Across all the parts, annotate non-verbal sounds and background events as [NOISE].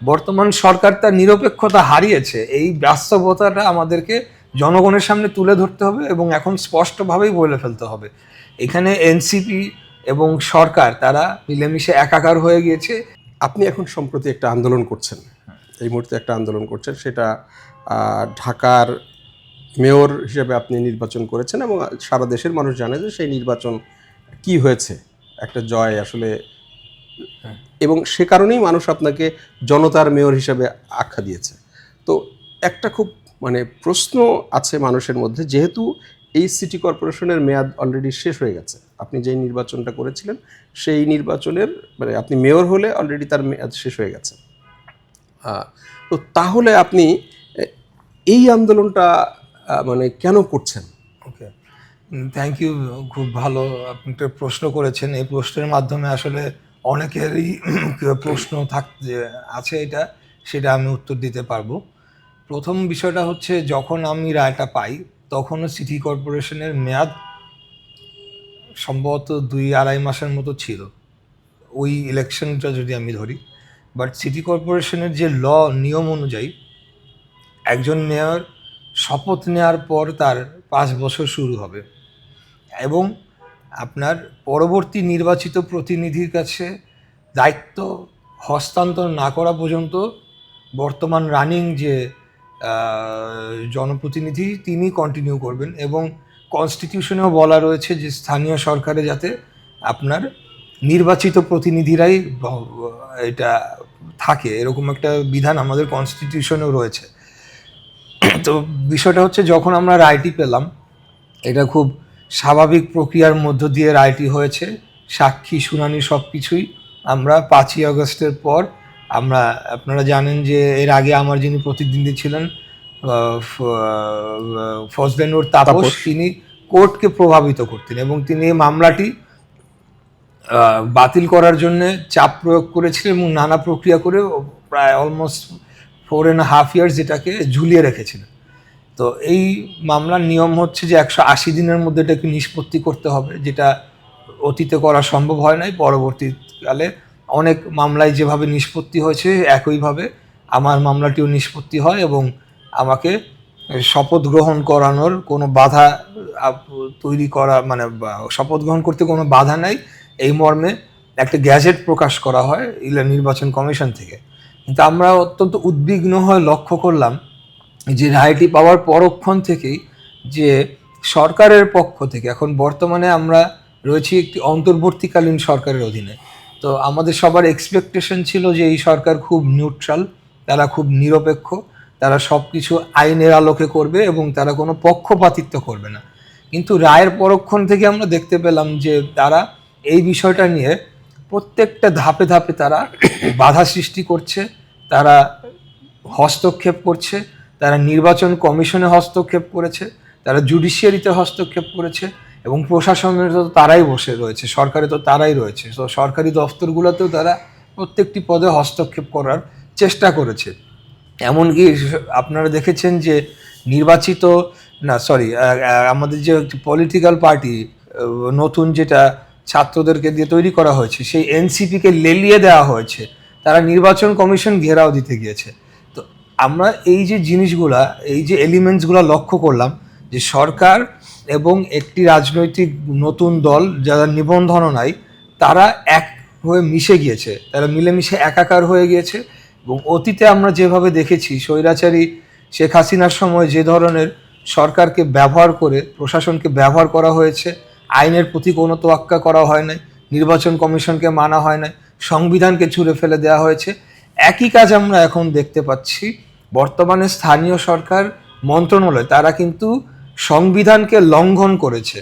বর্তমান সরকার তার নিরপেক্ষতা হারিয়েছে, এই বাস্তবতাটা আমাদেরকে জনগণের সামনে তুলে ধরতে হবে এবং এখন স্পষ্টভাবেই বলে ফেলতে হবে। এখানে এনসিপি এবং সরকার, তারা মিলেমিশে একাকার হয়ে গিয়েছে। আপনি এখন সম্প্রতি একটা আন্দোলন করছেন। এই মুহূর্তে একটা আন্দোলন করছেন, সেটা ঢাকার মেয়র হিসেবে আপনি নির্বাচন করেছেন এবং সারা দেশের মানুষ জানে যে সেই নির্বাচন কি হয়েছে। একটা জয় আসলে এবং সে কারণেই মানুষ আপনাকে জনতার মেয়র হিসাবে আখ্যা দিয়েছে। তো একটা খুব মানে প্রশ্ন আছে মানুষের মধ্যে, যেহেতু এই সিটি কর্পোরেশনের মেয়াদ অলরেডি শেষ হয়ে গেছে। আপনি যেই নির্বাচনটা করেছিলেন, সেই নির্বাচনের মানে আপনি মেয়র হলে অলরেডি তার মেয়াদ শেষ হয়ে গেছে। তো তাহলে আপনি এই আন্দোলনটা মানে কেন করছেন? ওকে। থ্যাংক ইউ খুব ভালো আপনি একটা প্রশ্ন করেছেন। এই প্রশ্নের মাধ্যমে আসলে অনেকেরই [CLEARS THROAT] প্রশ্ন থাক আছে এটা, সেটা আমি উত্তর দিতে পারব। প্রথম বিষয়টা হচ্ছে, যখন আমি রায়টা পাই, তখনও সিটি কর্পোরেশনের মেয়াদ সম্ভবত দুই আড়াই মাসের মতো ছিল। ওই ইলেকশনটা যদি আমি ধরি বাট সিটি কর্পোরেশনের যে ল নিয়ম অনুযায়ী, একজন মেয়র শপথ নেওয়ার পর তার পাঁচ বছর শুরু হবে। এবং আপনার পরবর্তী নির্বাচিত প্রতিনিধির কাছে দায়িত্ব হস্তান্তর না করা পর্যন্ত বর্তমান রানিং যে জনপ্রতিনিধি তিনি কন্টিনিউ করবেন এবং কনস্টিটিউশনেও বলা রয়েছে যে, স্থানীয় সরকারে যাতে আপনার নির্বাচিত প্রতিনিধিরাই এটা থাকে। এরকম একটা বিধান আমাদের কনস্টিটিউশনেও রয়েছে। তো বিষয়টা হচ্ছে যখন আমরা রায়টি পেলাম, এটা খুব স্বাভাবিক প্রক্রিয়ার মধ্য দিয়ে রায়টি হয়েছে সাক্ষী শুনানি সব কিছুই আমরা পাঁচই আগস্টের পর আমরা আপনারা জানেন যে এর আগে আমার যিনি প্রতিদ্বন্দ্বী ছিলেন ফজলেনুর তাপস। তিনি কোর্টকে প্রভাবিত করতেন এবং তিনি এই মামলাটি বাতিল করার জন্য চাপ প্রয়োগ করেছিলেন এবং নানা প্রক্রিয়া করে প্রায় almost four and half years যেটাকে ঝুলিয়ে রেখেছিলেন তো এই মামলার নিয়ম হচ্ছে যে একশো আশি দিনের মধ্যে এটাকে নিষ্পত্তি করতে হবে, যেটা অতীতে করা সম্ভব হয় নাই, পরবর্তীকালে অনেক মামলায় যেভাবে নিষ্পত্তি হয়েছে একইভাবে আমার মামলাটিও নিষ্পত্তি হয় এবং আমাকে শপথ গ্রহণ করানোর কোনো বাধা তৈরি করা মানে শপথ গ্রহণ করতে কোনো বাধা নাই। এই মর্মে একটা গ্যাজেট প্রকাশ করা হয় ইলা- নির্বাচন কমিশন থেকে। কিন্তু আমরা অত্যন্ত উদ্বিগ্ন হয়ে লক্ষ্য করলাম যে রায়টি পাওয়ার পরক্ষণ থেকেই যে সরকারের পক্ষ থেকে, এখন বর্তমানে আমরা রয়েছি একটি অন্তর্বর্তীকালীন সরকারের অধীনে। তো আমাদের সবার এক্সপেকটেশন ছিল যে এই সরকার খুব নিউট্রাল তারা খুব নিরপেক্ষ, তারা সব কিছু আইনের আলোকে করবে এবং তারা কোনো পক্ষপাতিত্ব করবে না। কিন্তু রায়ের পরক্ষণ থেকে আমরা দেখতে পেলাম যে তারা এই বিষয়টা নিয়ে প্রত্যেকটা ধাপে ধাপে তারা বাধা সৃষ্টি করছে, তারা হস্তক্ষেপ করছে তারা নির্বাচন কমিশনে হস্তক্ষেপ করেছে, তারা জুডিশিয়ারিতে হস্তক্ষেপ করেছে এবং প্রশাসনের তো তারাই বসে রয়েছে সরকারে তো তারাই রয়েছে। তো সরকারি দফতরগুলোতেও তারা প্রত্যেকটি পদে হস্তক্ষেপ করার চেষ্টা করেছে। এমনকি আপনারা দেখেছেন যে নির্বাচিত, না সরি আমাদের যে পলিটিক্যাল পার্টি নতুন যেটা ছাত্রদেরকে দিয়ে তৈরি করা হয়েছে, সেই এনসিপিকে লেলিয়ে দেওয়া হয়েছে। তারা নির্বাচন কমিশন ঘেরাও দিতে গিয়েছে। আমরা এই যে জিনিসগুলা, এই যে এলিমেন্টসগুলো লক্ষ্য করলাম, যে সরকার এবং একটি রাজনৈতিক নতুন দল যারা নিবন্ধন নাই, তারা এক হয়ে মিশে গিয়েছে। তারা মিলেমিশে একাকার হয়ে গিয়েছে এবং অতীতে আমরা যেভাবে দেখেছি, স্বৈরাচারী শেখ হাসিনার সময় যে ধরনের সরকারকে ব্যবহার করে, প্রশাসনকে ব্যবহার করা হয়েছে, আইনের প্রতি কোনো তোয়াক্কা করা হয় নাই, নির্বাচন কমিশনকে মানা হয় নাই, সংবিধানকে ছুঁড়ে ফেলে দেওয়া হয়েছে একই কাজ আমরা এখন দেখতে পাচ্ছি। বর্তমানে স্থানীয় সরকার, মন্ত্রণালয়, তারা কিন্তু সংবিধানকে লঙ্ঘন করেছে।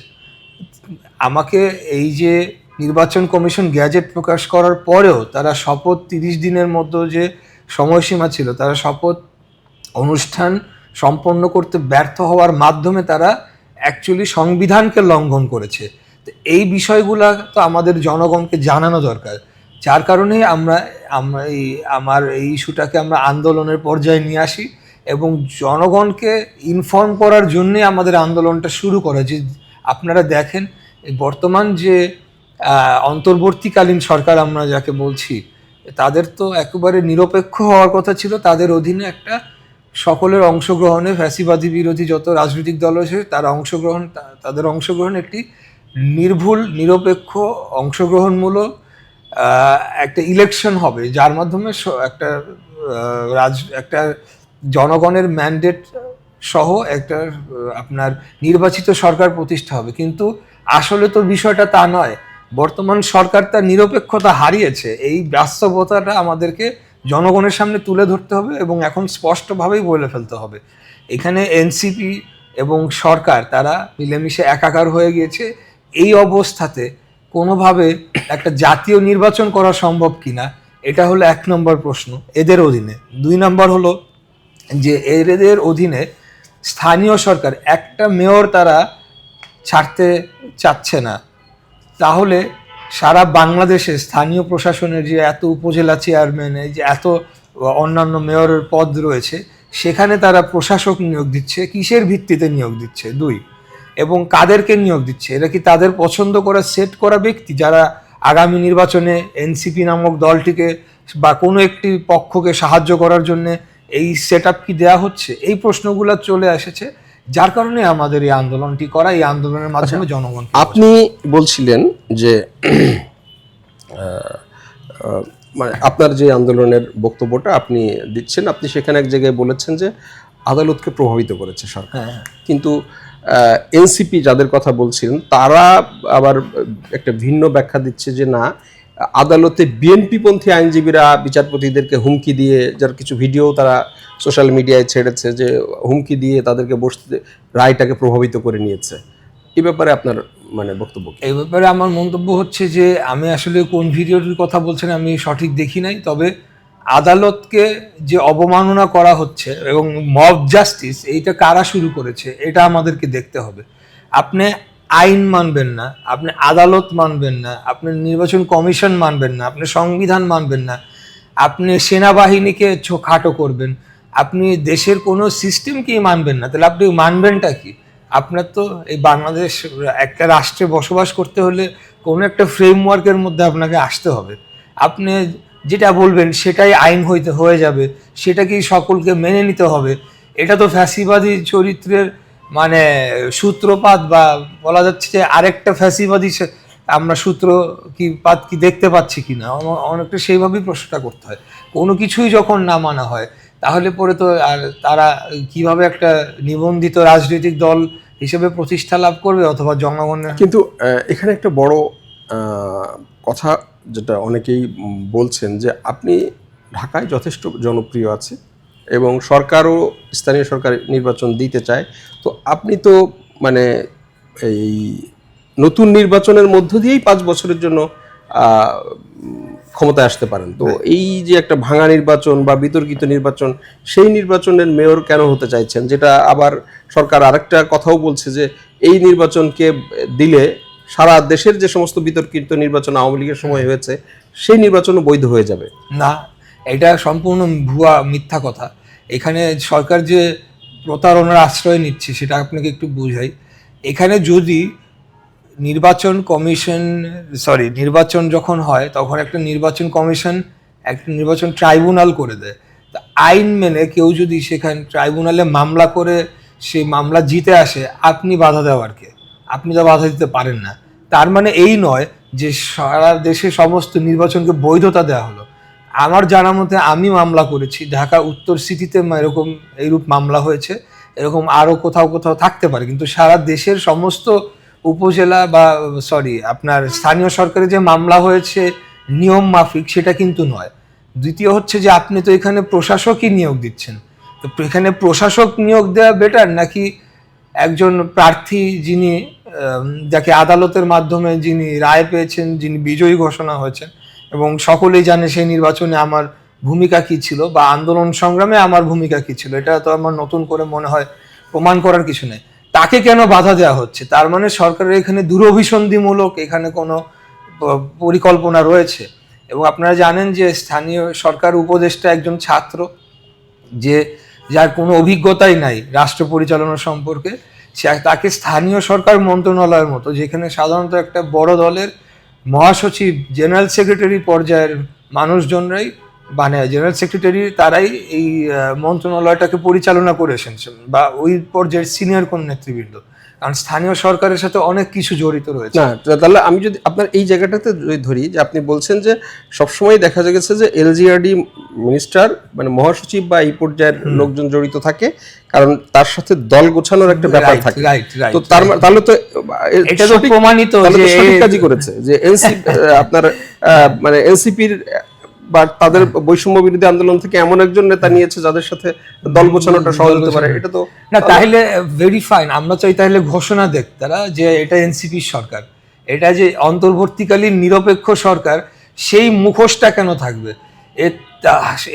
আমাকে এই যে নির্বাচন কমিশন গ্যাজেট প্রকাশ করার পরেও তারা শপথ তিরিশ দিনের মধ্যে যে সময়সীমা ছিল, তারা শপথ অনুষ্ঠান সম্পন্ন করতে ব্যর্থ হওয়ার মাধ্যমে তারা অ্যাকচুয়ালি সংবিধানকে লঙ্ঘন করেছে। তো এই বিষয়গুলো তো আমাদের জনগণকে জানানো দরকার। যার কারণেই আমরা আমরা এই, আমার এই ইস্যুটাকে আমরা আন্দোলনের পর্যায়ে নিয়ে আসি এবং জনগণকে ইনফর্ম করার জন্যে আমাদের আন্দোলনটা শুরু করা। যে আপনারা দেখেন, বর্তমান যে অন্তর্বর্তীকালীন সরকার আমরা যাকে বলছি, তাদের তো একেবারে নিরপেক্ষ হওয়ার কথা ছিল। তাদের অধীনে একটা সকলের অংশগ্রহণে ফ্যাসিবাদী বিরোধী যত রাজনৈতিক দল আছে তার অংশগ্রহণ তাদের অংশগ্রহণ একটি নির্ভুল, নিরপেক্ষ, অংশগ্রহণমূলক একটা ইলেকশন হবে, যার মাধ্যমে একটা রাজ, একটা জনগণের ম্যান্ডেট সহ একটা আপনার নির্বাচিত সরকার প্রতিষ্ঠা হবে। কিন্তু আসলে তো বিষয়টা তা নয়। বর্তমান সরকার তার নিরপেক্ষতা হারিয়েছে। এই বাস্তবতাটা আমাদেরকে জনগণের সামনে তুলে ধরতে হবে এবং এখন স্পষ্টভাবেই বলে ফেলতে হবে। এখানে এনসিপি এবং সরকার, তারা মিলেমিশে একাকার হয়ে গিয়েছে। এই অবস্থাতে কোনোভাবে একটা জাতীয় নির্বাচন করা সম্ভব কিনা, এটা হলো এক নম্বর প্রশ্ন এদের অধীনে। দুই নম্বর হলো যে এদের অধীনে স্থানীয় সরকার, একটা মেয়র তারা ছাড়তে চাচ্ছে না। তাহলে সারা বাংলাদেশে স্থানীয় প্রশাসনের যে এত উপজেলা চেয়ারম্যান যে এত অন্যান্য মেয়রের পদ রয়েছে, সেখানে তারা প্রশাসক নিয়োগ দিচ্ছে, কিসের ভিত্তিতে নিয়োগ দিচ্ছে? দুই এবং কাদেরকে নিয়োগ দিচ্ছে? এরা কি তাদের পছন্দ করা সেট করা ব্যক্তি যারা আগামী নির্বাচনে এনসিপি নামক দলটিকে বা কোনো একটি পক্ষকে সাহায্য করার জন্য এই সেট কি দেওয়া হচ্ছে? এই প্রশ্নগুলো চলে এসেছে যার কারণে আমাদের এই আন্দোলনটি করা এই আন্দোলনের মাধ্যমে জনগণ আপনি বলছিলেন যে [CLEARS THROAT] মানে আপনার যে আন্দোলনের বক্তব্যটা আপনি দিচ্ছেন আপনি সেখানে এক জায়গায় বলেছেন যে আদালতকে প্রভাবিত করেছে সরকার। হ্যাঁ। কিন্তু এনসিপি যাদের কথা বলছিলেন, তারা আবার একটা ভিন্ন ব্যাখ্যা দিচ্ছে যে না, আদালতে বিএনপি পন্থী আইনজীবীরা বিচারপতিদেরকে হুমকি দিয়ে যার কিছু ভিডিও তারা সোশ্যাল মিডিয়ায় ছেড়েছে যে হুমকি দিয়ে তাদেরকে বসতে, রায়টাকে প্রভাবিত করে নিয়েছে এ ব্যাপারে আপনার মানে বক্তব্য? এই ব্যাপারে আমার মন্তব্য হচ্ছে যে আমি আসলে কোন ভিডিওটির কথা বলছেন আমি সঠিক দেখি নাই, তবে আদালতকে যে অবমাননা করা হচ্ছে এবং মব জাস্টিস এইটা কারা শুরু করেছে, এটা আমাদেরকে দেখতে হবে। আপনি আইন মানবেন না, আপনি আদালত মানবেন না, আপনি নির্বাচন কমিশন মানবেন না, আপনি সংবিধান মানবেন না, আপনি সেনাবাহিনীকে খাটো করবেন, আপনি দেশের কোনো সিস্টেমকেই মানবেন না। তাহলে আপনি মানবেনটা কি? আপনার তো এই বাংলাদেশ একটা রাষ্ট্রে বসবাস করতে হলে কোনো একটা ফ্রেমওয়ার্কের মধ্যে আপনাকে আসতে হবে। আপনি যেটা বলবেন সেটাই আইন হইতে হয়ে যাবে, সেটাকেই সকলকে মেনে নিতে হবে। এটা তো ফ্যাসিবাদী চরিত্রের মানে সূত্রপাত বা বলা যাচ্ছে যে আরেকটা ফ্যাসিবাদী আমরা সূত্র কি পাত কি দেখতে পাচ্ছি কি না? অনেকটা সেইভাবেই প্রশ্নটা করতে হয়। কোনো কিছুই যখন না মানা হয়, তাহলে পরে তো আর তারা কীভাবে একটা নিবন্ধিত রাজনৈতিক দল হিসেবে প্রতিষ্ঠা লাভ করবে অথবা জনগণের কিন্তু এখানে একটা বড় কথা যেটা অনেকেই বলছেন যে আপনি ঢাকায় যথেষ্ট জনপ্রিয় আছে এবং সরকারও স্থানীয় সরকার নির্বাচন দিতে চায়। তো আপনি তো মানে এই নতুন নির্বাচনের মধ্য দিয়েই পাঁচ বছরের জন্য ক্ষমতায় আসতে পারেন। তো এই যে একটা ভাঙা নির্বাচন বা বিতর্কিত নির্বাচন সেই নির্বাচনের মেয়র কেন হতে চাইছেন? যেটা আবার সরকার আরেকটা কথাও বলছে যে এই নির্বাচনকে দিলে সারা দেশের যে সমস্ত বিতর্কিত নির্বাচন আওয়ামী লীগের সময় হয়েছে, সেই নির্বাচনও বৈধ হয়ে যাবে। না, এটা সম্পূর্ণ ভুয়া, মিথ্যা কথা। এখানে সরকার যে প্রতারণার আশ্রয় নিচ্ছে, সেটা আপনাকে একটু বুঝাই। এখানে যদি নির্বাচন কমিশন, সরি, নির্বাচন যখন হয়, তখন একটা নির্বাচন কমিশন, একটা নির্বাচন ট্রাইব্যুনাল করে দেয়। তা আইন মেনে কেউ যদি সেখানে, ট্রাইব্যুনালে মামলা করে সেই মামলা জিতে আসে, আপনি বাধা দেওয়ার কে? আপনি তো বাধা দিতে পারেন না। তার মানে এই নয় যে সারা দেশে সমস্ত নির্বাচনকে বৈধতা দেওয়া হলো। আমার জানা মতে আমি মামলা করেছি, ঢাকা উত্তর সিটিতে এরকম এইরূপ মামলা হয়েছে, এরকম আরও কোথাও কোথাও থাকতে পারে, কিন্তু সারা দেশের সমস্ত উপজেলা বা সরি আপনার স্থানীয় সরকারে যে মামলা হয়েছে, নিয়ম মাফিক, সেটা কিন্তু নয়। দ্বিতীয় হচ্ছে যে আপনি তো এখানে প্রশাসকই নিয়োগ দিচ্ছেন। তো এখানে প্রশাসক নিয়োগ দেওয়া বেটার নাকি একজন প্রার্থী যিনি যাকে আদালতের মাধ্যমে যিনি রায় পেয়েছেন, যিনি বিজয়ী ঘোষণা হয়েছেন, এবং সকলেই জানে সেই নির্বাচনে আমার ভূমিকা কি ছিল বা আন্দোলন সংগ্রামে আমার ভূমিকা কি ছিল। এটা তো আমার নতুন করে মনে হয় প্রমাণ করার কিছু নেই। তাকে কেন বাধা দেওয়া হচ্ছে? তার মানে সরকারের এখানে দূরভিসন্ধিমূলক এখানে কোনো পরিকল্পনা রয়েছে। এবং আপনারা জানেন যে স্থানীয় সরকার উপদেষ্টা একজন ছাত্র, যে যার কোনো অভিজ্ঞতাই নাই রাষ্ট্র পরিচালনা সম্পর্কে। তাকে স্থানীয় সরকার মন্ত্রণালয়ের মতো, যেখানে সাধারণত একটা বড় দলের মহাসচিব, জেনারেল সেক্রেটারি পর্যায়ের মানুষজনরাই মানে জেনারেল সেক্রেটারি তারাই এই মন্ত্রণালয়টাকে পরিচালনা করে এসেছেন বা ওই পর্যায়ের সিনিয়র কোন নেতৃবৃন্দ। কারণ স্থানীয় সরকারের সাথে অনেক কিছু জড়িত রয়েছে। না তাহলে আমি যদি আপনার এই জায়গাটাতে ধরি যে আপনি বলছেন যে সবসময় দেখা গেছে যে এলজিআরডি মিনিস্টার মানে মহাসচিব বা এই পর্যায়ের লোকজন জড়িত থাকে কারণ তার সাথে দল গোছানোর একটা ব্যাপার থাকে। তো তার তাহলে তো এটা তো প্রমাণিত যে কাজই করেছে যে এনসি [LAUGHS] আপনার মানে এনসিপির বা তাদের বৈষম্য বিরোধী আন্দোলন থেকে এমন একজন নেতা নিয়েছে যাদের সাথে দল গোছানোটা সহজ হতে পারে। এটা তো না তাহলে ভেরি ফাইন আমরা চাই তাহলে ঘোষণা দেখ তারা যে এটা এনসিপি সরকার। এটা যে অন্তর্বর্তীকালীন নিরপেক্ষ সরকার সেই মুখোশটা কেন থাকবে?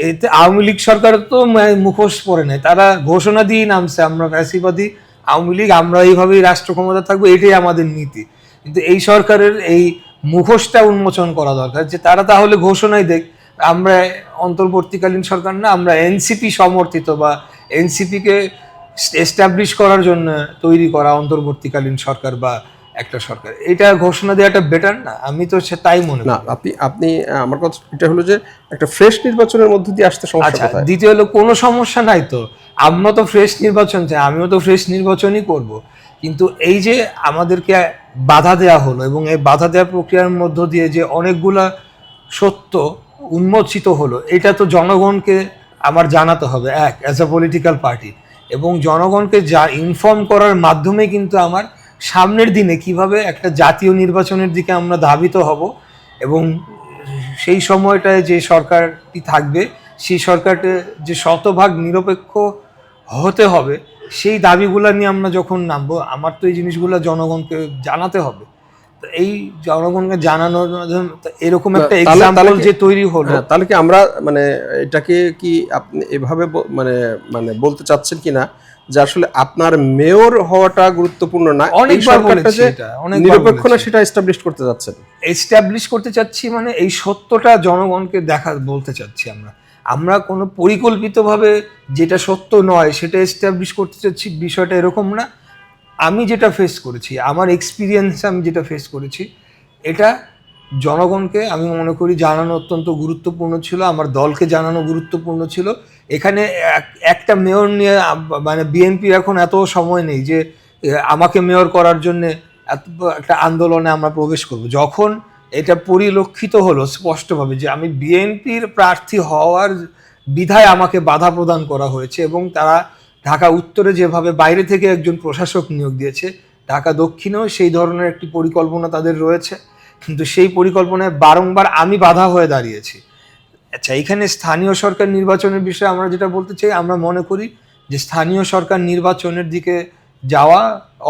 এতে আওয়ামী লীগ সরকার তো মুখোশ পরে নেই তারা ঘোষণা দিয়ে নামছে আমরা ফ্যাসিবাদী আওয়ামী লীগ আমরা এইভাবেই রাষ্ট্র ক্ষমতা থাকব এটাই আমাদের নীতি। কিন্তু এই সরকারের এই মুখোশটা উন্মোচন করা দরকার যে তারা তাহলে ঘোষণাই দেখ আমরা অন্তর্বর্তীকালীন সরকার না আমরা এনসিপি সমর্থিত বা এনসিপিকে এস্টাবলিশ করার জন্য তৈরি করা অন্তর্বর্তীকালীন সরকার বা একটা সরকার। এটা ঘোষণা দেওয়াটা বেটার না? আমি তো সে তাই মনে না আপনি আপনি আমার কথা এটা হলো যে একটা ফ্রেশ নির্বাচনের মধ্যে দিয়ে আসতে সমস্যা আচ্ছা কোথায়? দ্বিতীয় হলো কোনো সমস্যা নাই তো। আমরা তো ফ্রেশ নির্বাচন চাই আমিও তো ফ্রেশ নির্বাচনই করব। কিন্তু এই যে আমাদেরকে বাধা দেওয়া হলো এবং এই বাধা দেওয়ার প্রক্রিয়ার মধ্য দিয়ে যে অনেকগুলা সত্য উন্মোচিত হলো। এটা তো জনগণকে আমার জানাতে হবে, এক অ্যাজ আ পলিটিক্যাল পার্টি এবং জনগণকে যা ইনফর্ম করার মাধ্যমে কিন্তু আমার সামনের দিনে কীভাবে একটা জাতীয় নির্বাচনের দিকে আমরা ধাবিত হব এবং সেই সময়টায় যে সরকারটি থাকবে, সেই সরকারটা যে শতভাগ নিরপেক্ষ হতে হবে, সেই দাবিগুলো নিয়ে আমরা যখন নামবো, আমার তো এই জিনিসগুলো জনগণকে জানাতে হবে। এই জনগণকে জানানোর মাধ্যমে এরকম একটা এক্সাম্পল যে তৈরি হলো। হ্যাঁ, তাহলে কি আমরা মানে এটাকে কি আপনি এভাবে মানে মানে বলতে চাচ্ছেন কিনা যে আসলে আপনার মেয়র হওয়াটা গুরুত্বপূর্ণ না? অনেকবার সরকারটা বলেছি নিরপেক্ষ না সেটা এস্টাবলিশ করতে যাচ্ছেন এস্টাবলিশ করতে চাচ্ছি মানে এই সত্যটা জনগণকে দেখা বলতে চাচ্ছি আমরা। আমরা কোনো পরিকল্পিতভাবে যেটা সত্য নয় সেটা এস্টাবলিশ করতে চাচ্ছি বিষয়টা এরকম না। আমি যেটা ফেস করেছি, আমার এক্সপিরিয়েন্স আমি যেটা ফেস করেছি, এটা জনগণকে আমি মনে করি জানানো অত্যন্ত গুরুত্বপূর্ণ ছিল, আমার দলকে জানানো গুরুত্বপূর্ণ ছিল। এখানে এক- একটা মেয়র নিয়ে মানে বিএনপি এখন এত সময় নেই যে আমাকে মেয়র করার জন্য এত, একটা আন্দোলনে আমরা প্রবেশ করব। যখন এটা পরিলক্ষিত হলো স্পষ্টভাবে যে, আমি বিএনপির প্রার্থী হওয়ার বিধায় আমাকে বাধা প্রদান করা হয়েছে এবং তারা ঢাকা উত্তরে যেভাবে বাইরে থেকে একজন প্রশাসক নিয়োগ দিয়েছে, ঢাকা দক্ষিণেও সেই ধরনের একটি পরিকল্পনা তাদের রয়েছে। কিন্তু সেই পরিকল্পনায় বারংবার আমি বাধা হয়ে দাঁড়িয়েছি। আচ্ছা এখানে স্থানীয় সরকার নির্বাচনের বিষয়ে আমরা যেটা বলতে চাই, আমরা মনে করি যে স্থানীয় সরকার নির্বাচনের দিকে যাওয়া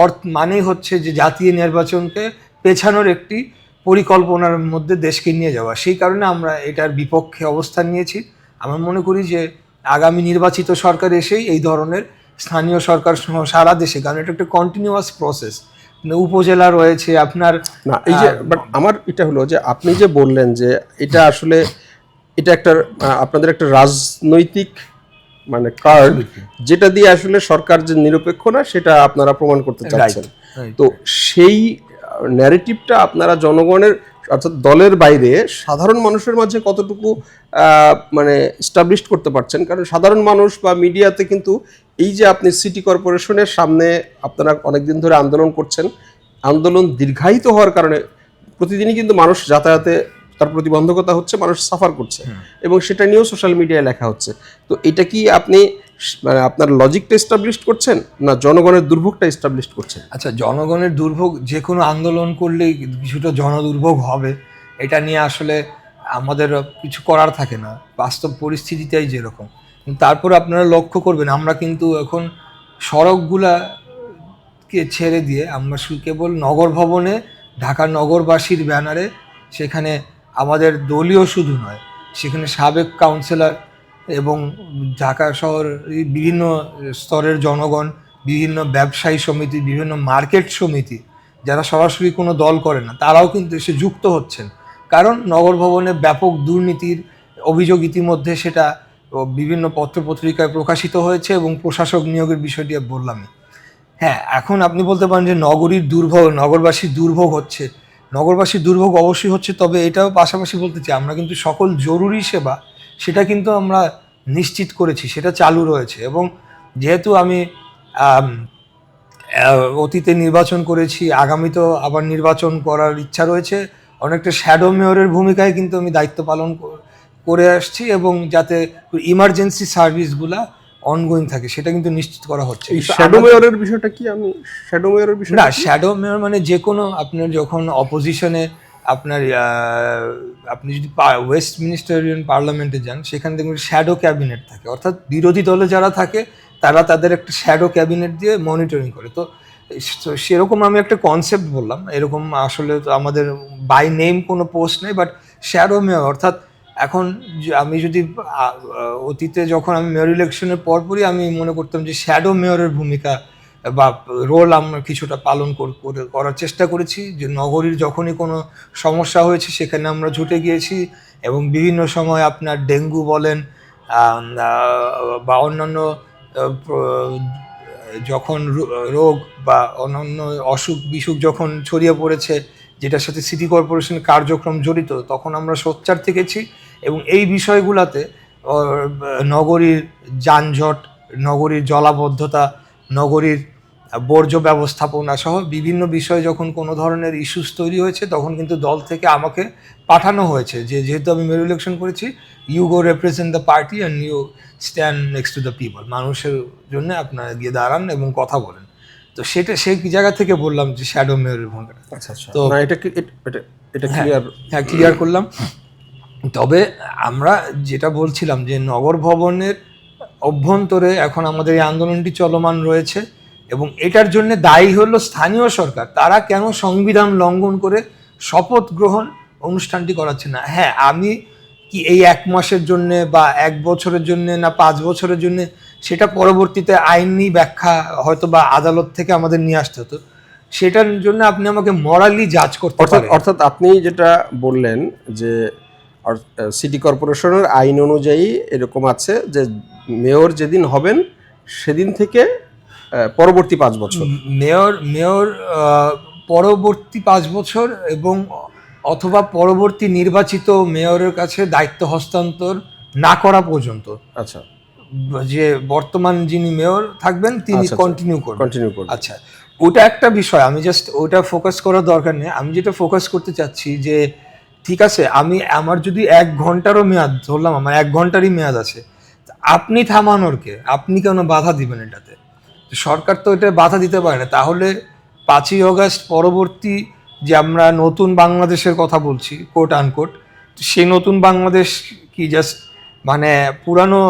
অর্থ মানেই হচ্ছে যে জাতীয় নির্বাচনকে পেছানোর একটি পরিকল্পনার মধ্যে দেশকে নিয়ে যাওয়া। সেই কারণে আমরা এটার বিপক্ষে অবস্থান নিয়েছি। আমরা মনে করি যে আগামী নির্বাচিত সরকার এসেই এই ধরনের স্থানীয় সরকার সহ সারা দেশে কারণ এটা একটা কন্টিনিউয়াস প্রসেস উপজেলা রয়েছে আপনার না এই যে বাট আমার এটা হলো যে আপনি যে বললেন যে এটা আসলে এটা একটা আপনাদের একটা রাজনৈতিক মানে কার্ড যেটা দিয়ে আসলে সরকার যে নিরপেক্ষ না সেটা আপনারা প্রমাণ করতে চাচ্ছেন. তো সেই ন্যারেটিভটা আপনারা জনগণের অর্থাৎ দলের বাইরে সাধারণ মানুষের মাঝে কতটুকু মানে স্টাবলিশ করতে পারছেন? কারণ সাধারণ মানুষ বা মিডিয়াতে কিন্তু এই যে আপনি সিটি কর্পোরেশনের সামনে আপনারা অনেকদিন ধরে আন্দোলন করছেন, আন্দোলন দীর্ঘায়িত হওয়ার কারণে প্রতিদিনই কিন্তু মানুষ যাতায়াতে তার প্রতিবন্ধকতা হচ্ছে মানুষ সাফার করছে। এবং সেটা নিয়েও সোশ্যাল মিডিয়ায় লেখা হচ্ছে। তো এটা কি আপনি মানে আপনার লজিকটা এস্টাবলিশ করছেন না জনগণের দুর্ভোগটা এস্টাবলিশ করছেন? আচ্ছা জনগণের দুর্ভোগ যে কোনো আন্দোলন করলেই কিছুটা জনদুর্ভোগ হবে। এটা নিয়ে আসলে আমাদের কিছু করার থাকে না। বাস্তব পরিস্থিতিটাই যেরকম। তারপর আপনারা লক্ষ্য করবেন আমরা কিন্তু এখন সড়কগুলাকে ছেড়ে দিয়ে আমরা শুধু কেবল নগর ভবনে ঢাকার নগরবাসীর ব্যানারে সেখানে আমাদের দলীয় শুধু নয়, সেখানে সাবেক কাউন্সিলর এবং ঢাকা শহর বিভিন্ন স্তরের জনগণ, বিভিন্ন ব্যবসায়ী সমিতি, বিভিন্ন মার্কেট সমিতি, যারা সরাসরি কোনো দল করে না, তারাও কিন্তু এসে যুক্ত হচ্ছেন। কারণ নগর ভবনে ব্যাপক দুর্নীতির অভিযোগ ইতিমধ্যে সেটা বিভিন্ন পত্রপত্রিকায় প্রকাশিত হয়েছে এবং প্রশাসক নিয়োগের বিষয়টি বললামই। হ্যাঁ এখন আপনি বলতে পারেন যে নগরীর দুর্ভোগ নগরবাসীর দুর্ভোগ হচ্ছে। নগরবাসীর দুর্ভোগ অবশ্যই হচ্ছে, তবে এটাও পাশাপাশি বলতে চাই, আমরা কিন্তু সকল জরুরি সেবা, সেটা কিন্তু আমরা নিশ্চিত করেছি, সেটা চালু রয়েছে। এবং যেহেতু আমি অতীতে নির্বাচন করেছি, আগামীতেও আবার নির্বাচন করার ইচ্ছা রয়েছে, অনেকটা শ্যাডো মেয়রের ভূমিকায় কিন্তু আমি দায়িত্ব পালন করে আসছি এবং যাতে ইমার্জেন্সি সার্ভিসগুলা অনগোয়িং থাকে সেটা কিন্তু নিশ্চিত করা হচ্ছে। শ্যাডো মেয়রের বিষয়টা কি? আমি শ্যাডো মেয়রের বিষয়টা না? শ্যাডো মেয়র মানে যে কোনো আপনার যখন অপোজিশনে আপনার আপনি যদি ওয়েস্ট মিনিস্টারিয়ান পার্লামেন্টে যান সেখানে দেখবেন শ্যাডো ক্যাবিনেট থাকে। অর্থাৎ বিরোধী দলে যারা থাকে তারা তাদের একটা শ্যাডো ক্যাবিনেট দিয়ে মনিটরিং করে। তো সেরকম আমি একটা কনসেপ্ট বললাম। এরকম আসলে তো আমাদের বাই নেম কোনো পোস্ট নেই বাট শ্যাডো মেয়র অর্থাৎ এখন আমি যদি অতীতে যখন আমি মেয়র ইলেকশনের পরপরই আমি মনে করতাম যে শ্যাডো মেয়রের ভূমিকা বা রোল আমরা কিছুটা পালন করে- করার চেষ্টা করেছি, যে নগরীর যখনই কোনো সমস্যা হয়েছে সেখানে আমরা ছুটে গিয়েছি এবং বিভিন্ন সময় আপনার ডেঙ্গু বলেন বা অন্যান্য যখন রোগ বা অন্যান্য অসুখ বিসুখ যখন ছড়িয়ে পড়েছে, যেটার সাথে সিটি কর্পোরেশনের কার্যক্রম জড়িত, তখন আমরা সোচ্চার থেকেছি। এবং এই বিষয়গুলোতে নগরীর যানজট নগরীর জলাবদ্ধতা নগরীর বর্জ্য ব্যবস্থাপনা সহ বিভিন্ন বিষয়ে যখন কোনো ধরনের ইস্যুস তৈরি হয়েছে তখন কিন্তু দল থেকে আমাকে পাঠানো হয়েছে যে যেহেতু আমি মেরু ইলেকশন করেছি you go represent the party and you stand next to the people মানুষের জন্য আপনারা গিয়ে দাঁড়ান এবং কথা বলেন। তো সেটা সেই জায়গা থেকে বললাম যে শ্যাডো মেয়রের ভূমিকাটা। আচ্ছা আচ্ছা। তো- এটা কি এটা- এটা এটা। ক্লিয়ার হ্যাঁ ক্লিয়ার করলাম। তবে আমরা যেটা বলছিলাম যে নগর ভবনের অভ্যন্তরে এখন আমাদের এই আন্দোলনটি চলমান রয়েছে এবং এটার জন্য দায়ী হলো স্থানীয় সরকার। তারা কেন সংবিধান লঙ্ঘন করে শপথ গ্রহণ অনুষ্ঠানটি করাচ্ছে না? হ্যাঁ আমি কি এই এক মাসের জন্য বা এক বছরের জন্য না পাঁচ বছরের জন্য সেটা পরবর্তীতে আইনি ব্যাখ্যা হয়তো বা আদালত থেকে আমাদের নিয়ে আসতে হতো। সেটার জন্য আপনি আমাকে মরালি জাজ করতে অর্থাৎ অর্থাৎ আপনি যেটা বললেন যে সিটি কর্পোরেশনের আইন অনুযায়ী এরকম আছে যে মেয়র যেদিন হবেন সেদিন থেকে পরবর্তী পাঁচ বছর। মেয়র মেয়র পরবর্তী পাঁচ বছর এবং অথবা পরবর্তী নির্বাচিত মেয়রের কাছে দায়িত্ব হস্তান্তর না করা পর্যন্ত। আচ্ছা। যে বর্তমান যিনি মেয়র থাকবেন তিনি আচ্ছা, আচ্ছা। কন্টিনিউ করবেন। কন্টিনিউ করুন আচ্ছা ওটা একটা বিষয় আমি জাস্ট ওটা ফোকাস করার দরকার নেই। আমি যেটা ফোকাস করতে চাচ্ছি যে ঠিক আছে আমি আমার যদি এক ঘন্টারও মেয়াদ ধরলাম আমার এক ঘন্টারই মেয়াদ আছে আপনি থামানোরকে আপনি কেন বাধা দিবেন এটাতে? সরকার তো এটা বাধা দিতে পারে না। তাহলে পাঁচই অগস্ট পরবর্তী যে আমরা নতুন বাংলাদেশের কথা বলছি কোট আনকোট সেই নতুন বাংলাদেশ কি জাস্ট মানে পুরানো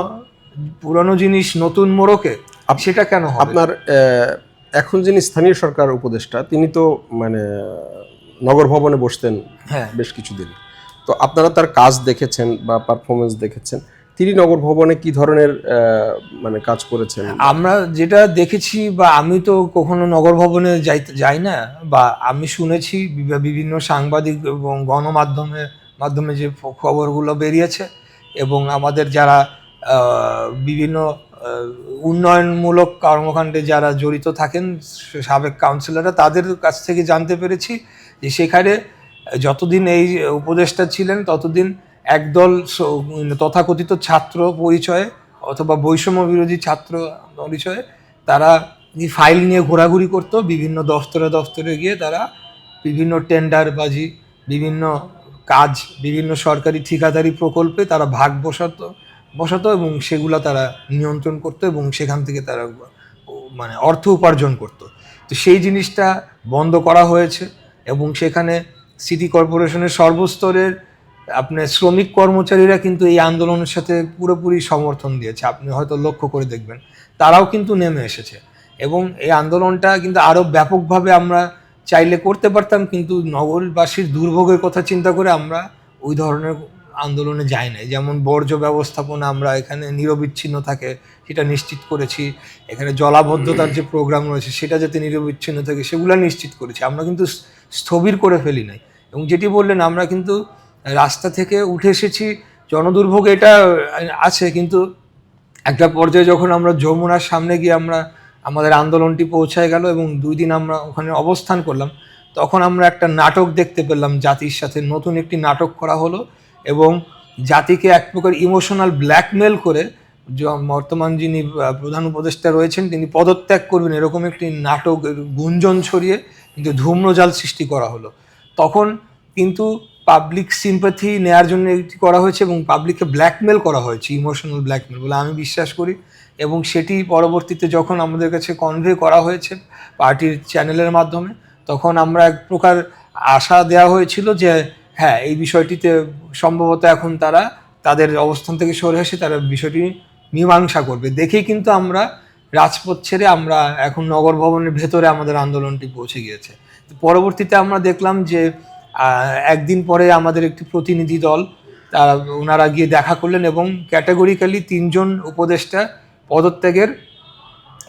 পুরানো জিনিস নতুন মোড়কে সেটা কেন আপনার এখন যিনি স্থানীয় সরকার উপদেষ্টা তিনি তো মানে নগর ভবনে বসতেন হ্যাঁ। বেশ কিছুদিন। তো আপনারা তার কাজ দেখেছেন বা পারফরমেন্স দেখেছেন। তিনি নগর ভবনে কি ধরনের মানে কাজ করেছেন? আমরা যেটা দেখেছি বা আমি তো কখনো নগর ভবনে যাইতে যাই না বা আমি শুনেছি বিভ- বিভিন্ন সাংবাদিক এবং গণমাধ্যমে মাধ্যমে যে খবরগুলো বেরিয়েছে এবং আমাদের যারা বিভিন্ন উন্নয়নমূলক কর্মকাণ্ডে যারা জড়িত থাকেন সাবেক কাউন্সিলররা তাদের কাছ থেকে জানতে পেরেছি যে সেখানে যতদিন এই উপদেষ্টা ছিলেন, ততদিন একদল তথাকথিত ছাত্র পরিচয়ে অথবা বৈষম্য বিরোধী ছাত্র পরিচয়ে তারা ফাইল নিয়ে ঘোরাঘুরি করতো, বিভিন্ন দফতরে দফতরে গিয়ে তারা বিভিন্ন টেন্ডারবাজি বিভিন্ন কাজ, বিভিন্ন সরকারি ঠিকাদারি প্রকল্পে তারা ভাগ বসাতো বসাতো এবং সেগুলো তারা নিয়ন্ত্রণ করতো এবং সেখান থেকে তারা মানে অর্থ উপার্জন করতো। তো সেই জিনিসটা বন্ধ করা হয়েছে। এবং সেখানে সিটি কর্পোরেশনের সর্বস্তরের আপনার শ্রমিক কর্মচারীরা কিন্তু এই আন্দোলনের সাথে পুরোপুরি সমর্থন দিয়েছে। আপনি হয়তো লক্ষ্য করে দেখবেন। তারাও কিন্তু নেমে এসেছে। এবং এই আন্দোলনটা কিন্তু আরও ব্যাপকভাবে আমরা চাইলে করতে পারতাম, কিন্তু নগরবাসীর দুর্ভোগের কথা চিন্তা করে আমরা ওই ধরনের আন্দোলনে যায় নাই। যেমন বর্জ্য ব্যবস্থাপনা আমরা এখানে নিরবিচ্ছিন্ন থাকে, সেটা নিশ্চিত করেছি। এখানে জলাবদ্ধতার যে প্রোগ্রাম রয়েছে, সেটা যাতে নিরবিচ্ছিন্ন থাকে, সেগুলো নিশ্চিত করেছি। আমরা কিন্তু স্থবির করে ফেলি নাই। এবং যেটি বললেন, আমরা কিন্তু রাস্তা থেকে উঠে এসেছি, জনদুর্ভোগ এটা, আছে, কিন্তু একটা পর্যায়ে যখন আমরা যমুনার সামনে গিয়ে আমরা, আমাদের আন্দোলনটি পৌঁছায় গেল এবং দুই দিন আমরা ওখানে অবস্থান করলাম, তখন আমরা একটা নাটক দেখতে পেলাম জাতির সাথে। নতুন একটি নাটক করা হলো। এবং জাতিকে এক প্রকার ইমোশনাল ব্ল্যাকমেল করে বর্তমান যিনি প্রধান উপদেষ্টা রয়েছেন, তিনি পদত্যাগ করবেন, এরকম একটি নাটক গুঞ্জন ছড়িয়ে কিন্তু ধূম্রজাল সৃষ্টি করা হলো। তখন কিন্তু পাবলিক সিম্পাথি নেয়ার জন্য এটি করা হয়েছে এবং পাবলিককে ব্ল্যাকমেল করা হয়েছে ইমোশনাল ব্ল্যাকমেল বলে আমি বিশ্বাস করি। এবং সেটি পরবর্তীতে যখন আমাদের কাছে কনভে করা হয়েছে পার্টির চ্যানেলের মাধ্যমে, তখন আমরা এক প্রকার আশা দেওয়া হয়েছিল যে হ্যাঁ এই বিষয়টিতে সম্ভবত এখন তারা তাদের অবস্থান থেকে সরে এসে তারা বিষয়টি মীমাংসা করবে। দেখেই কিন্তু আমরা রাজপথ ছেড়ে আমরা এখন নগর ভবনের ভেতরে আমাদের আন্দোলনটি পৌঁছে গিয়েছে। পরবর্তীতে আমরা দেখলাম যে একদিন পরে আমাদের একটি প্রতিনিধি দল, তারা ওনারা গিয়ে দেখা করলেন এবং ক্যাটাগরিক্যালি তিনজন উপদেষ্টা পদত্যাগের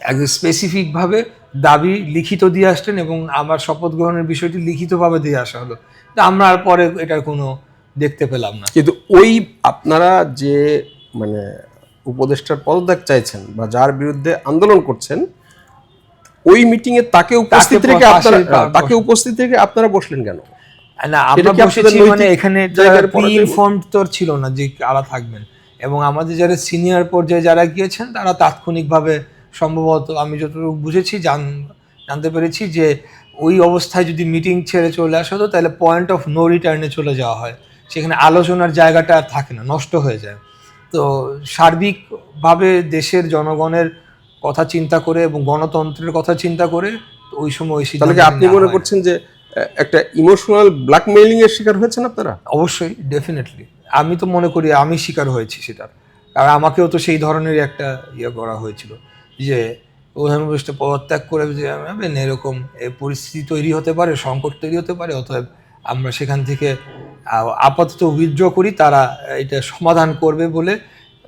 একদম স্পেসিফিকভাবে দাবি লিখিত দিয়ে আসলেন এবং আমার শপথ গ্রহণের বিষয়টি লিখিতভাবে দিয়ে আসা হলো। তা আমরা আর পরে এটার কোনো দেখতে পেলাম না। কিন্তু ওই আপনারা যে মানে উপদেষ্টার পদত্যাগ চাইছেন বা যার বিরুদ্ধে আন্দোলন করছেন ওই মিটিং এ তাকে উপস্থিত থেকে আপনারা তাকে উপস্থিত থেকে আপনারা বসলেন কেন? না আমরা বসেছি মানে এখানে ইনফর্মড তো ছিল না যে কারা থাকবেন। এবং আমাদের যারা সিনিয়র পর্যায়ে যারা গিয়েছেন তারা তাৎক্ষণিকভাবে সম্ভবত আমি যতটুকু বুঝেছি জান জানতে পেরেছি যে ওই অবস্থায় যদি মিটিং ছেড়ে চলে আসা হতো তাহলে পয়েন্ট অফ নো রিটার্নে চলে যাওয়া হয়। সেখানে আলোচনার জায়গাটা আর থাকে না নষ্ট হয়ে যায়। তো সার্বিকভাবে দেশের জনগণের কথা চিন্তা করে এবং গণতন্ত্রের কথা চিন্তা করে ওই সময় ওই তাহলে আপনি মনে করছেন যে একটা ইমোশনাল ব্ল্যাকমেইলিং এর শিকার হয়েছেন আপনারা? অবশ্যই ডেফিনেটলি আমি তো মনে করি আমি শিকার হয়েছি সেটার। আর আমাকেও তো সেই ধরনের একটা ইয়ে করা হয়েছিল। যে প্রধান উপদেষ্টা পদত্যাগ করে যে যাবেন এরকম এ পরিস্থিতি তৈরি হতে পারে সংকট তৈরি হতে পারে অতএব আমরা সেখান থেকে আপাতত উইথড্র করি তারা এটা সমাধান করবে বলে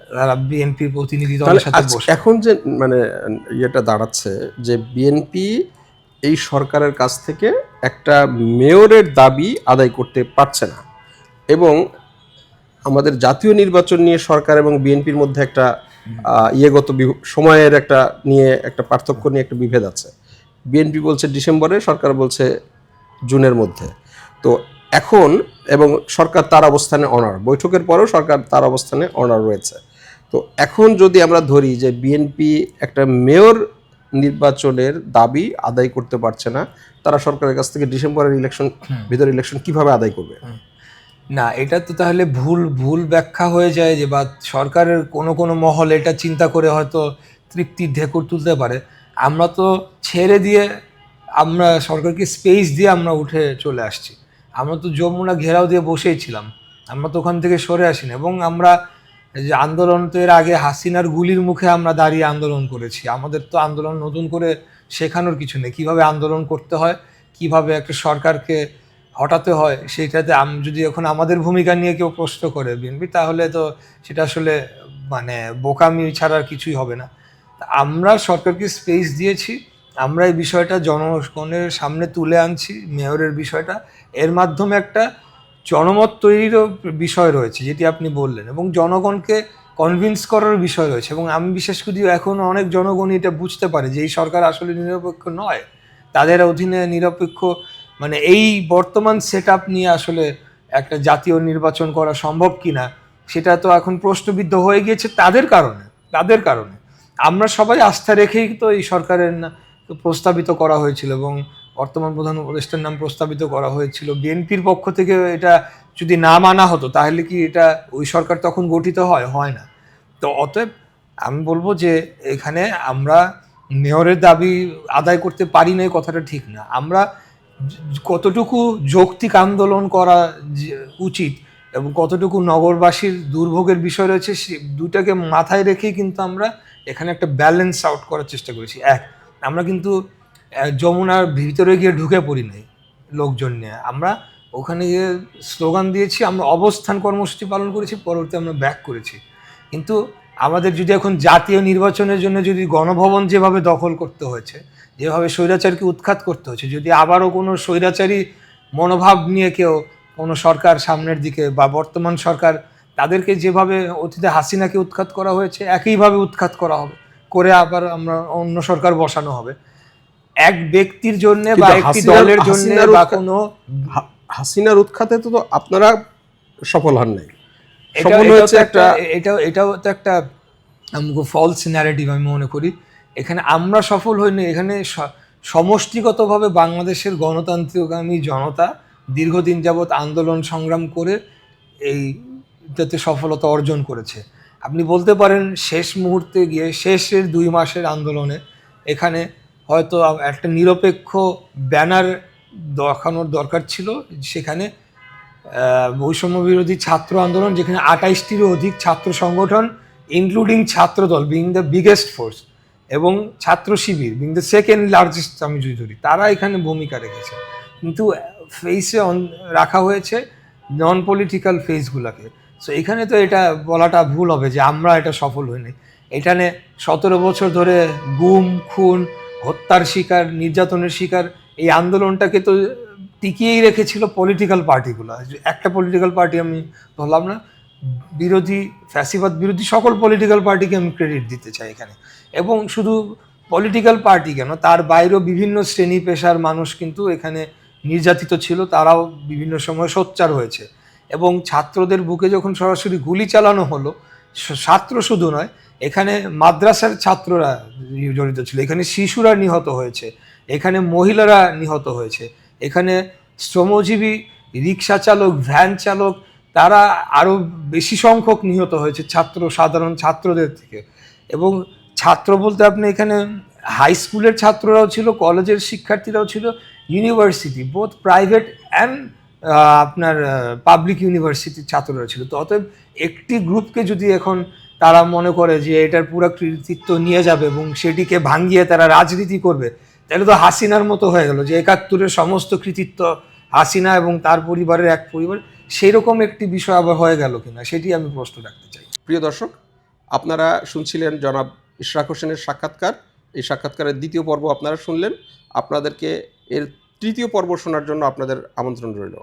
তারা বিএনপির প্রতিনিধি দলের সাথে বসে এখন যে মানে ইয়েটা দাঁড়াচ্ছে যে বিএনপি এই সরকারের কাছ থেকে একটা মেয়রের দাবি আদায় করতে পারছে না এবং আমাদের জাতীয় নির্বাচন নিয়ে সরকার এবং বিএনপির মধ্যে একটা ইয়েগত সময়ের একটা নিয়ে একটা পার্থক্য নিয়ে একটা বিভেদ আছে। বিএনপি বলছে ডিসেম্বরে সরকার বলছে জুনের মধ্যে। তো এখন এবং সরকার তার অবস্থানে অনার বৈঠকের পরেও সরকার তার অবস্থানে অনার রয়েছে। তো এখন যদি আমরা ধরি যে বিএনপি একটা মেয়র নির্বাচনের দাবি আদায় করতে পারছে না তারা সরকারের কাছ থেকে ডিসেম্বরের ইলেকশন ভিতর ইলেকশন কীভাবে আদায় করবে? না, এটা তো তাহলে ভুল ভুল ব্যাখ্যা হয়ে যায় যে বা সরকারের কোনো কোনো মহল এটা চিন্তা করে হয়তো তৃপ্তির ঢেকুর তুলতে পারে। আমরা তো ছেড়ে দিয়ে আমরা সরকারকে স্পেস দিয়ে আমরা উঠে চলে আসছি। আমরা তো যমুনা ঘেরাও দিয়ে বসেই ছিলাম। আমরা তো ওখান থেকে সরে আসিনি এবং আমরা যে আন্দোলন তো এর আগে হাসিনার গুলির মুখে আমরা দাঁড়িয়ে আন্দোলন করেছি। আমাদের তো আন্দোলন নতুন করে শেখানোর কিছু নেই। কীভাবে আন্দোলন করতে হয়? কীভাবে একটা সরকারকে হটাতে হয় সেইটাতে আম- যদি এখন আমাদের ভূমিকা নিয়ে কেউ প্রশ্ন করে বিএনপি, তাহলে তো সেটা আসলে মানে বোকামি ছাড়া কিছুই হবে না। আমরা সরকারকে স্পেস দিয়েছি, আমরা এই বিষয়টা জনগণের সামনে তুলে আনছি, মেয়রের বিষয়টা। এর মাধ্যমে একটা জনমত তৈরিরও বিষয় রয়েছে, যেটি আপনি বললেন, এবং জনগণকে কনভিন্স করার বিষয় রয়েছে, এবং আমি বিশেষ করি এখন অনেক জনগণই এটা বুঝতে পারে যে এই সরকার আসলে নিরপেক্ষ নয়। তাদের অধীনে নিরপেক্ষ মানে এই বর্তমান সেট নিয়ে আসলে একটা জাতীয় নির্বাচন করা সম্ভব কিনা, সেটা তো এখন প্রশ্নবিদ্ধ হয়ে গিয়েছে তাদের কারণে তাদের কারণে। আমরা সবাই আস্থা রেখেই তো এই সরকারের প্রস্তাবিত করা হয়েছিল এবং বর্তমান প্রধান উপদেষ্টার নাম প্রস্তাবিত করা হয়েছিল। বিএনপির পক্ষ থেকে এটা যদি না মানা হতো, তাহলে কি এটা ওই সরকার তখন গঠিত হয়? হয় না। তো অতএব আমি বলব যে এখানে আমরা মেয়রের দাবি আদায় করতে পারি না কথাটা ঠিক না। আমরা কতটুকু যৌক্তিক আন্দোলন করা উচিত এবং কতটুকু নগরবাসীর দুর্ভোগের বিষয় রয়েছে সে দুটাকে মাথায় রেখেই কিন্তু আমরা এখানে একটা ব্যালেন্স আউট করার চেষ্টা করেছি। এক, আমরা কিন্তু যমুনার ভিতরে গিয়ে ঢুকে পড়ি নাই লোকজন নিয়ে। আমরা ওখানে গিয়ে স্লোগান দিয়েছি, আমরা অবস্থান কর্মসূচি পালন করেছি, পরবর্তী আমরা ব্যাক করেছি। কিন্তু আমাদের যদি এখন জাতীয় নির্বাচনের জন্য যদি গণভবন যেভাবে দখল করতে হয়েছে যেভাবে স্বৈরাচারকে উৎখাত করতে হচ্ছে যদি আবারও কোনো স্বৈরাচারী মনোভাব নিয়ে কেউ কোনো সরকার সামনের দিকে বা বর্তমান সরকার তাদেরকে যেভাবে অতীতে হাসিনাকে উৎখাত করা হয়েছে একইভাবে উৎখাত করা হবে করে আবার আমরা অন্য সরকার বসানো হবে। এক ব্যক্তির জন্য বা একটি দলের জন্য বা কোনো হাসিনার উৎখাতে তো আপনারা সফল হন নাই। এটা- সফল হয়েছে একটা এটাও এটাও তো একটা ফলস ন্যারেটিভ আমি মনে করি। এখানে আমরা সফল হইনি, এখানে সমষ্টিগতভাবে বাংলাদেশের গণতান্ত্রিকগামী জনতা দীর্ঘদিন যাবৎ আন্দোলন সংগ্রাম করে এই যাতে সফলতা অর্জন করেছে। আপনি বলতে পারেন শেষ মুহূর্তে গিয়ে শেষের দুই মাসের আন্দোলনে এখানে হয়তো একটা নিরপেক্ষ ব্যানার দেখানোর দরকার ছিল, সেখানে বৈষম্য বিরোধী ছাত্র আন্দোলন, যেখানে আঠাইশটিরও অধিক ছাত্র সংগঠন including Chhatradal being the biggest force এবং Chhatra Shibir being the second largest আমি যদি ধরি, তারা এখানে ভূমিকা রেখেছে। কিন্তু ফেসে রাখা হয়েছে নন পলিটিক্যাল ফেসগুলোকে সো এখানে তো এটা বলাটা ভুল হবে যে আমরা এটা সফল হইনি। এখানে সতেরো বছর ধরে গুম, খুন, হত্যার শিকার, নির্যাতনের শিকার, এই আন্দোলনটাকে তো টিকিয়েই রেখেছিল পলিটিক্যাল পার্টিগুলো একটা পলিটিক্যাল পার্টি আমি বললাম না। বিরোধী, ফ্যাসিবাদ বিরোধী সকল পলিটিক্যাল পার্টিকে আমি ক্রেডিট দিতে চাই এখানে। এবং শুধু পলিটিক্যাল পার্টি কেন, তার বাইরেও বিভিন্ন শ্রেণি পেশার মানুষ কিন্তু এখানে নির্যাতিত ছিল, তারাও বিভিন্ন সময় সোচ্চার হয়েছে। এবং ছাত্রদের বুকে যখন সরাসরি গুলি চালানো হলো ছাত্র শুধু নয়, এখানে মাদ্রাসার ছাত্ররা জড়িত ছিল, এখানে শিশুরা নিহত হয়েছে, এখানে মহিলারা নিহত হয়েছে, এখানে শ্রমজীবী, রিক্সা চালক, ভ্যান চালক তারা আরও বেশি সংখ্যক নিহত হয়েছে ছাত্র, সাধারণ ছাত্রদের থেকে। এবং ছাত্র বলতে আপনি এখানে হাই স্কুলের ছাত্ররাও ছিল কলেজের শিক্ষার্থীরাও ছিল ইউনিভার্সিটি বোথ প্রাইভেট অ্যান্ড আপনার পাবলিক ইউনিভার্সিটির ছাত্ররা ছিল। তো অতএব একটি গ্রুপকে যদি এখন তারা মনে করে যে এটার পুরো কৃতিত্ব নিয়ে যাবে এবং সেটিকে ভাঙিয়ে তারা রাজনীতি করবে, তাহলে তো হাসিনার মতো হয়ে গেল যে একাত্তরের সমস্ত কৃতিত্ব হাসিনা এবং তার পরিবারের এক পরিবার সেই রকম একটি বিষয় আবার হয়ে গেল কিনা, সেটি আমি প্রশ্ন রাখতে চাই। প্রিয় দর্শক, আপনারা শুনছিলেন জনাব ইশরাক হোসেনের সাক্ষাৎকার। এই সাক্ষাৎকারের দ্বিতীয় পর্ব আপনারা শুনলেন। আপনাদেরকে এর তৃতীয় পর্ব শোনার জন্য আপনাদের আমন্ত্রণ রইল।